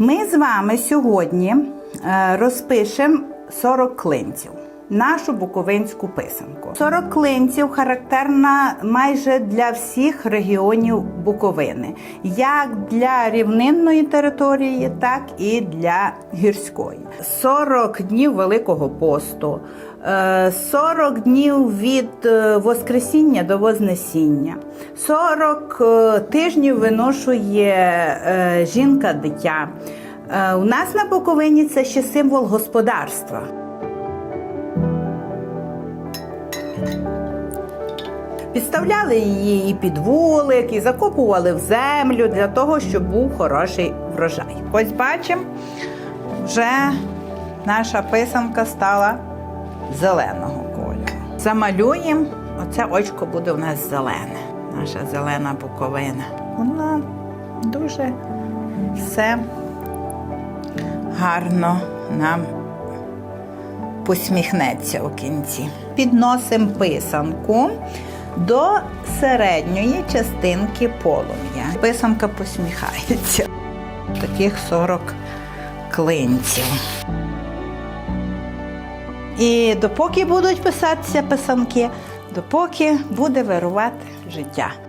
Ми з вами сьогодні е, розпишемо 40 клинців. Нашу буковинську писанку. 40 клинців характерна майже для всіх регіонів Буковини, як для рівнинної території, так і для гірської. 40 днів Великого посту, 40 днів від е, Воскресіння до Вознесіння, 40 е, тижнів виношує е, жінка дитя. Е, У нас на Буковині це ще символ господарства. Підставляли її і під вулик, і закопували в землю для того, щоб був хороший врожай. Ось бачимо, вже наша писанка стала зеленого кольору. Замалюємо, оце очко буде у нас зелене, наша зелена буковина. Вона дуже все гарно нам посміхнеться у кінці. Підносимо писанку до середньої частинки полум'я. Писанка посміхається. Таких 40 клинців. І допоки будуть писатися писанки, допоки буде вирувати життя.